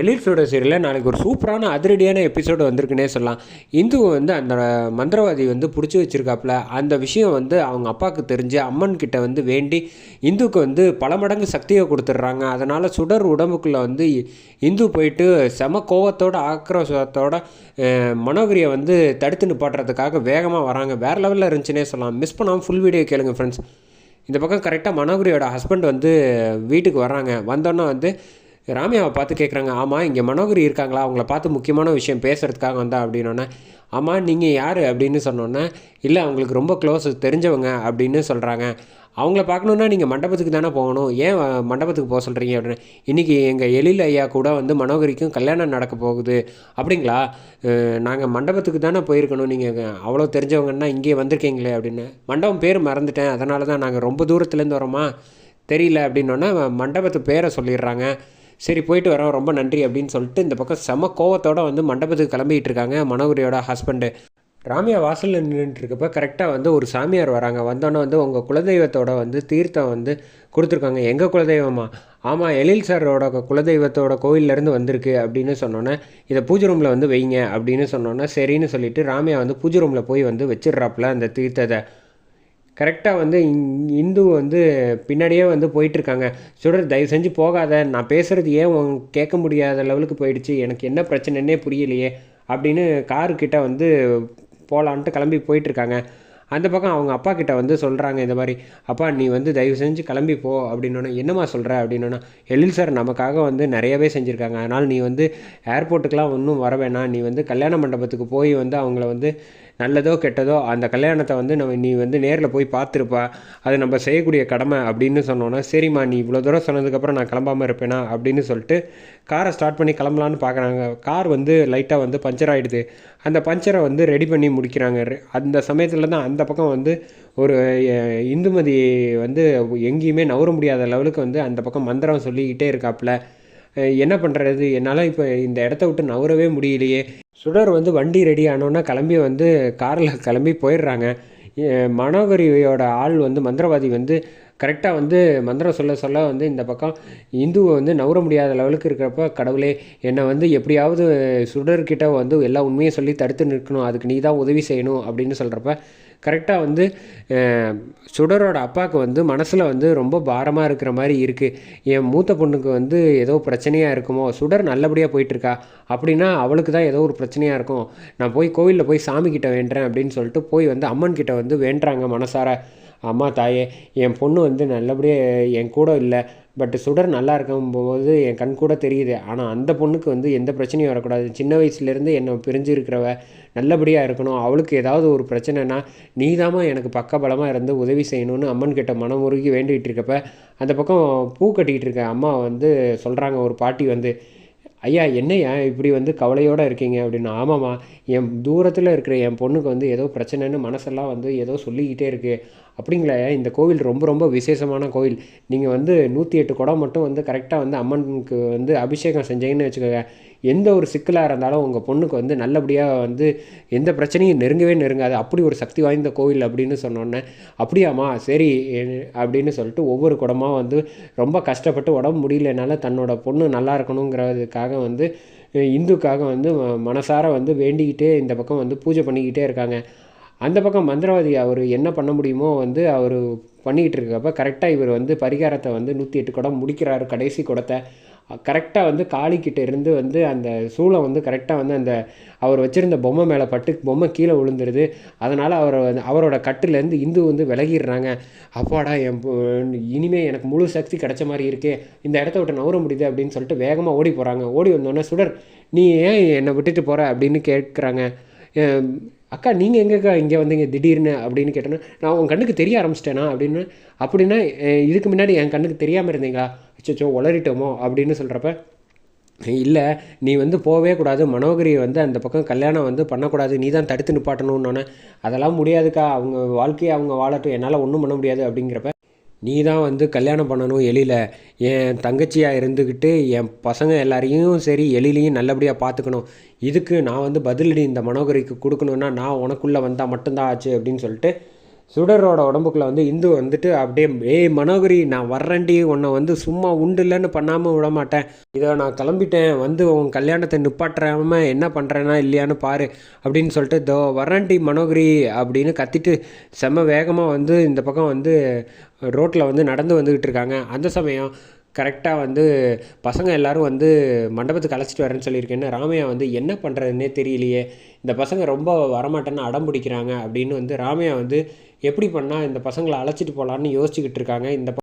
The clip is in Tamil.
எலிட்ஸோட சீரியலில் நாளைக்கு ஒரு சூப்பரான அதிரடியான எபிசோடு வந்திருக்குன்னே சொல்லலாம். இந்து வந்து அந்த மந்திரவாதி வந்து பிடிச்சி வச்சிருக்காப்புல அந்த விஷயம் வந்து அவங்க அப்பாவுக்கு தெரிஞ்சு அம்மன் கிட்ட வந்து வேண்டி இந்துக்கு வந்து பல மடங்கு சக்தியை கொடுத்துட்றாங்க. அதனால் சுடர் உடம்புக்குள்ளே வந்து இந்து போயிட்டு செம கோவத்தோட ஆக்ரோஷத்தோட மனோகரியை வந்து தடுத்து நிப்பாட்டுறதுக்காக வேகமாக வராங்க. வேறு லெவலில் இருந்துச்சுன்னே சொல்லலாம். மிஸ் பண்ணாமல் ஃபுல் வீடியோ கேளுங்க ஃப்ரெண்ட்ஸ் இந்த பக்கம் கரெக்டாக மனோகரியோட ஹஸ்பண்ட் வந்து வீட்டுக்கு வர்றாங்க. வந்தோன்னே வந்து ராமியாவை பார்த்து கேட்குறாங்க ஆமாம் இங்கே மனோகரி இருக்காங்களா? அவங்கள பார்த்து முக்கியமான விஷயம் பேசுகிறதுக்காக வந்தா அப்படின்னோடனே ஆமாம் நீங்கள் யார்? அப்படின்னு சொன்னோன்னே இல்லை அவங்களுக்கு ரொம்ப க்ளோஸ் தெரிஞ்சவங்க அப்படின்னு சொல்கிறாங்க அவங்கள பார்க்கணுன்னா நீங்கள் மண்டபத்துக்கு தானே போகணும். ஏன் மண்டபத்துக்கு போக சொல்கிறீங்க அப்படின்னு. இன்றைக்கி எங்கள் எழில் ஐயா கூட வந்து மனோகரிக்கும் கல்யாணம் நடக்க போகுது. அப்படிங்களா? நாங்கள் மண்டபத்துக்கு தானே போயிருக்கணும். நீங்கள் அவ்வளோ தெரிஞ்சவங்கன்னா இங்கேயே வந்திருக்கீங்களே அப்படின்னு. மண்டபம் பேர் மறந்துட்டேன். அதனால தான் நாங்கள் ரொம்ப தூரத்துலேருந்து வரோமா? தெரியல அப்படின்னோன்னா மண்டபத்து பேரை சொல்லிடுறாங்க. சரி போயிட்டு வரோம் ரொம்ப நன்றி அப்படின்னு சொல்லிட்டு இந்த பக்கம் செம கோவத்தோடு வந்து மண்டபத்துக்கு கிளம்பிட்டு இருக்காங்க மனோகரியோட ஹஸ்பண்டு ராமியா வாசலில் நின்றுட்டு இருக்கப்ப கரெக்டாக வந்து ஒரு சாமியார் வராங்க. வந்தோன்னே வந்து உங்கள் குலதெய்வத்தோட வந்து தீர்த்தம் வந்து கொடுத்துருக்காங்க. எங்கள் குலதெய்வமா? ஆமாம் எழில் சாரோட குலதெய்வத்தோட கோயிலேருந்து வந்திருக்கு அப்படின்னு சொன்னோன்னே இதை பூஜை ரூமில் வந்து வைங்க அப்படின்னு சொன்னோன்னே சரின்னு சொல்லிட்டு ராமியா வந்து பூஜை ரூமில் போய் வந்து வச்சிடுறாப்புல அந்த தீர்த்தத்தை. கரெக்டாக வந்து இந்- இந்து வந்து பின்னாடியே வந்து போயிட்டுருக்காங்க. சுடர் தயவு செஞ்சு போகாத. நான் பேசுகிறது ஏன் கேட்க முடியாத லெவலுக்கு போயிடுச்சு? எனக்கு என்ன பிரச்சனைன்னே புரியலையே. அப்படின்னு காருக்கிட்ட வந்து போகலான்ட்டு கிளம்பி போயிட்டுருக்காங்க. அந்த பக்கம் அவங்க அப்பா கிட்ட வந்து சொல்கிறாங்க இந்த மாதிரி அப்பா நீ வந்து தயவு செஞ்சு கிளம்பி போ. அப்படின்னோன்னே என்னம்மா சொல்கிற அப்படின்னோன்னா எழில் சார் நமக்காக வந்து நிறையவே செஞ்சுருக்காங்க. அதனால் நீ வந்து ஏர்போர்ட்டுக்கெலாம் ஒன்றும் வர வேணாம். நீ வந்து கல்யாண மண்டபத்துக்கு போய் வந்து அவங்கள வந்து நல்லதோ கெட்டதோ அந்த கல்யாணத்தை வந்து நம்ம நீ வந்து நேரில் போய் பார்த்துருப்பா. அதை நம்ம செய்யக்கூடிய கடமை அப்படின்னு சொன்னோன்னா சரிம்மா நீ இவ்வளோ தூரம் சொன்னதுக்கப்புறம் நான் கிளம்பாமல் இருப்பேனா அப்படின்னு சொல்லிட்டு காரை ஸ்டார்ட் பண்ணி கிளம்பலான்னு பார்க்குறாங்க கார் வந்து லைட்டாக வந்து பஞ்சர் ஆகிடுது அந்த பஞ்சரை வந்து ரெடி பண்ணி முடிக்கிறாங்க. அந்த சமயத்தில் தான் அந்த பக்கம் வந்து ஒரு இந்துமதி வந்து எங்கேயுமே நவர முடியாத லெவலுக்கு வந்து அந்த பக்கம் மந்திரம் சொல்லிக்கிட்டே இருக்காப்புல என்ன பண்ணுறது என்னால் இப்போ இந்த இடத்த விட்டு நவரவே முடியலையே. சுடர் வந்து வண்டி ரெடி ஆனோன்னா கிளம்பி வந்து காரில் கிளம்பி போயிடுறாங்க. மனோகரியோட ஆள் வந்து மந்திரவாதி வந்து கரெக்டாக வந்து மந்திரம் சொல்ல சொல்ல வந்து இந்த பக்கம் இந்துவை வந்து நவர முடியாத லெவலுக்கு இருக்கிறப்ப கடவுளே என்னை வந்து எப்படியாவது சுடர்கிட்ட வந்து எல்லா உண்மையும் சொல்லி தடுத்து நிற்கணும் அதுக்கு நீ தான் உதவி செய்யணும் அப்படின்னு சொல்கிறப்ப கரெக்டாக வந்து சுடரோட அப்பாவுக்கு வந்து மனசில் வந்து ரொம்ப பாரமாக இருக்கிற மாதிரி இருக்குது என் மூத்த பொண்ணுக்கு வந்து ஏதோ பிரச்சனையாக இருக்குமோ சுடர் நல்லபடியாக போயிட்டுருக்கா அப்படின்னா அவளுக்கு தான் ஏதோ ஒரு பிரச்சனையாக இருக்கும். நான் போய் கோவிலில் போய் சாமி கிட்ட வேண்டுறேன் அப்படின்னு சொல்லிட்டு போய் வந்து அம்மன் கிட்ட வந்து வேண்டுறாங்க மனசார. அம்மா தாயே என் பொண்ணு வந்து நல்லபடியாக என் கூட இல்லை பட் சுடர் நல்லா இருக்கும்போது என் கண் கூட தெரியுது. ஆனால் அந்த பொண்ணுக்கு வந்து எந்த பிரச்சனையும் வரக்கூடாது. சின்ன வயசுலேருந்து என்னை பிரிஞ்சு இருக்கிறவ நல்லபடியாக இருக்கணும். அவளுக்கு ஏதாவது ஒரு பிரச்சனைனா நீதாம்மா எனக்கு பக்கபலமாக இருந்து உதவி செய்யணும்னு அம்மன் கிட்ட மனமுருகி வேண்டிகிட்டு இருக்கப்ப அந்த பக்கம் பூ கட்டிக்கிட்டு இருக்க அம்மா வந்து சொல்கிறாங்க ஒரு பாட்டி வந்து ஐயா என்னையா இப்படி வந்து கவலையோடு இருக்கீங்க அப்படின்னு? ஆமாம்மா என் தூரத்தில் இருக்கிற என் பொண்ணுக்கு வந்து ஏதோ பிரச்சனைன்னு மனசெல்லாம் வந்து ஏதோ சொல்லிக்கிட்டே இருக்குது அப்படிங்களா இந்த கோவில் ரொம்ப ரொம்ப விசேஷமான கோவில். நீங்கள் வந்து நூற்றி எட்டு குடம் மட்டும் வந்து கரெக்டாக வந்து அம்மனுக்கு வந்து அபிஷேகம் செஞ்சீங்கன்னு வச்சுக்கோங்க. எந்த ஒரு சிக்கலாக இருந்தாலும் உங்கள் பொண்ணுக்கு வந்து நல்லபடியாக வந்து எந்த பிரச்சனையும் நெருங்கவே நெருங்காது. அப்படி ஒரு சக்தி வாய்ந்த கோவில் அப்படின்னு சொன்னோன்னே அப்படியாம்மா சரி எ- அப்படின்னு சொல்லிட்டு ஒவ்வொரு குடமாக வந்து ரொம்ப கஷ்டப்பட்டு உடம்பு முடியலனால தன்னோட பொண்ணு நல்லா இருக்கணுங்கிறதுக்காக வந்து இந்துக்காக வந்து மனசார வந்து வேண்டிக்கிட்டே இந்த பக்கம் வந்து பூஜை பண்ணிக்கிட்டே இருக்காங்க. அந்த பக்கம் மந்திரவாதி அவர் என்ன பண்ண முடியுமோ வந்து அவர் பண்ணிக்கிட்டு இருக்கப்ப கரெக்டாக இவர் வந்து பரிகாரத்தை வந்து நூற்றி எட்டு குடம் முடிக்கிறாரு கடைசி குடத்தை. கரெக்டாக வந்து காளிக்கிட்ட இருந்து வந்து அந்த சூளம் வந்து கரெக்டாக வந்து அந்த அவர் வச்சுருந்த பொம்மை மேலே பட்டு பொம்மை கீழே விழுந்துருது. அதனால் அவர் வந்து அவரோட கட்டுலேருந்து இந்து வந்து விலகிடுறாங்க. அப்பாடா என் இனிமேல் எனக்கு முழு சக்தி கிடைச்ச மாதிரி இருக்கே. இந்த இடத்த விட்டு நவர முடியுது அப்படின்னு சொல்லிட்டு வேகமாக ஓடி போகிறாங்க ஓடி வந்தோடனே சுடர் நீ ஏன் என்னை விட்டுட்டு போகிற அப்படின்னு கேட்குறாங்க. அக்கா நீங்கள் எங்கக்கா இங்கே வந்தீங்க? திடீர்னு அப்படின்னு கேட்டோன்னா நான் உன் கண்ணுக்கு தெரிய ஆரம்பிச்சிட்டேனா அப்படின்னு அப்படின்னா இதுக்கு முன்னாடி என் கண்ணுக்கு தெரியாமல் இருந்தீங்களா? அச்சோ உளறிட்டோமோ அப்படின்னு சொல்கிறப்ப இல்லை நீ வந்து போகவே கூடாது. மனோகரியை வந்து அந்த பக்கம் கல்யாணம் வந்து பண்ணக்கூடாது. நீ தான் தடுத்து நிப்பாட்டணும்னோன்னே அதெல்லாம் முடியாதுக்கா. அவங்க வாழ்க்கையை அவங்க வாழட்டும். என்னால் ஒன்றும் பண்ண முடியாது அப்படிங்கிறப்ப நீ தான் வந்து கல்யாணம் பண்ணணும் எழில. என் தங்கச்சியாக இருந்துக்கிட்டு என் பசங்க எல்லாரையும் சரி எழிலையும் நல்லபடியாக பார்த்துக்கணும் இதுக்கு நான் வந்து பதிலடி இந்த மனோகரிக்கு கொடுக்கணுன்னா நான் உனக்குள்ளே வந்தால் மட்டும்தான் ஆச்சு அப்படின்னு சொல்லிட்டு சுடரோட உடம்புக்குள்ள வந்து இந்து வந்துட்டு அப்படியே ஏய் மனோகரி நான் வர்றேன்டி உன்னை வந்து சும்மா உண்டு இல்லைன்னு பண்ணாமல் விட மாட்டேன். இதை நான் கிளம்பிட்டேன் வந்து உன் கல்யாணத்தை நிப்பாட்டுறாம என்ன பண்ணுறேன்னா இல்லையான்னு பாரு அப்படின்னு சொல்லிட்டு தோ வர்றேன்டி மனோகரி அப்படின்னு கத்திட்டு செம்ம வேகமாக வந்து இந்த பக்கம் வந்து ரோட்டில் வந்து நடந்து வந்துக்கிட்டு இருக்காங்க. அந்த சமயம் கரெக்டாக வந்து பசங்க எல்லாரும் வந்து மண்டபத்துக்கு அழைச்சிட்டு வரேன்னு சொல்லியிருக்கேன்னு ராமையா வந்து என்ன பண்ணுறதுன்னே தெரியலையே. இந்த பசங்க ரொம்ப வரமாட்டேன்னு அடம் பிடிக்கிறாங்க அப்படின்னு வந்து ராமையா வந்து எப்படி பண்ணால் இந்த பசங்களை அழைச்சிட்டு போகலான்னு யோசிச்சுக்கிட்டு இருக்காங்க. இந்த